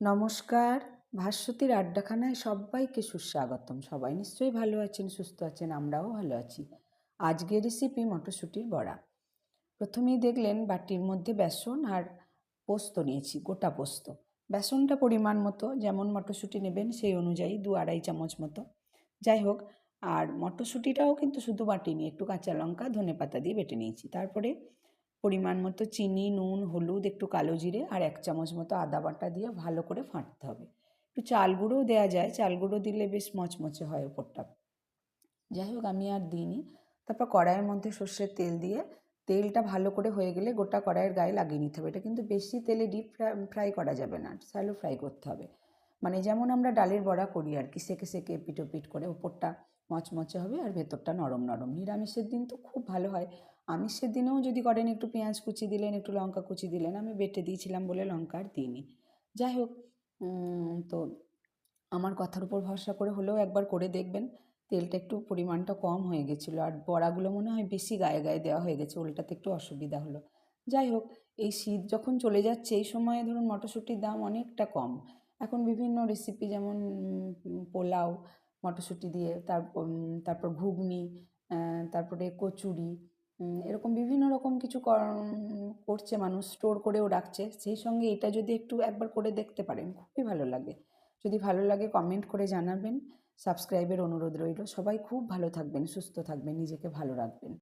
নমস্কার, ভাস্বতীর আড্ডাখানায় সবাইকে সুস্বাগতম। সবাই নিশ্চয়ই ভালো আছেন, সুস্থ আছেন, আমরাও ভালো আছি। আজকের রেসিপি মটরশুঁটির বড়া। প্রথমেই দেখলেন বাটির মধ্যে বেসন আর পোস্ত নিয়েছি, গোটা পোস্ত। বেসনটা পরিমাণ মতো, যেমন মটরশুঁটি নেবেন সেই অনুযায়ী দু আড়াই চামচ মতো। যাই হোক, আর মটরশুঁটিটাও কিন্তু শুধু বাটিনি একটু কাঁচা লঙ্কা ধনে পাতা দিয়ে বেটে নিয়েছি। তারপরে পরিমাণ মতো চিনি, নুন, হলুদ, একটু কালো জিরে আর এক চামচ মতো আদা বাটা দিয়ে ভালো করে ফাঁটতে হবে। একটু চাল গুঁড়োও দেওয়া যায়, চাল গুঁড়ো দিলে বেশ মচমচে হয় ওপরটা। যাই হোক, আমি আর দিইনি। তারপর কড়াইয়ের মধ্যে সর্ষের তেল দিয়ে, তেলটা ভালো করে হয়ে গেলে গোটা কড়াইয়ের গায়ে লাগিয়ে নিতে হবে। এটা কিন্তু বেশি তেলে ডিপ ফ্রাই করা যাবে না স্যালো ফ্রাই করতে হবে। মানে যেমন আমরা ডালের বড়া করি আর কি, সেকে সেকে পিটোপিট করে ওপরটা মচমচে হবে আর ভেতরটা নরম নরম। নিরামিষের দিন তো খুব ভালো হয়। আমিষের দিনেও যদি করেন একটু পেঁয়াজ কুচি দিলেন, একটু লঙ্কা কুচি দিলেন, আমি বেটে দিয়েছিলাম বলে লঙ্কা আর দিইনি। যাই হোক তো আমার কথার উপর ভরসা করে হলেও একবার করে দেখবেন। তেলটা একটু পরিমাণটা কম হয়ে গেছিল আর বড়াগুলো মনে হয় বেশি গায়ে গায়ে দেওয়া হয়ে গেছে, উল্টাতে একটু অসুবিধা হলো। যাই হোক, এই শীত যখন চলে যাচ্ছে, এই সময়ে ধরুন মটরশুঁটির দাম অনেকটা কম। এখন বিভিন্ন রেসিপি যেমন পোলাও মটরশুঁটি দিয়ে তারপর তারপর ঘুগনি তারপরে কচুরি এরকম বিভিন্ন রকম কিছু করছে মানুষ স্টোর করেও রাখছে। সেই সঙ্গে এটা যদি একটু একবার করে দেখতে পারেন, খুবই ভালো লাগে। যদি ভালো লাগে কমেন্ট করে জানাবেন। সাবস্ক্রাইবের অনুরোধ রইল। সবাই খুব ভালো থাকবেন, সুস্থ থাকবেন, নিজেকে ভালো রাখবেন।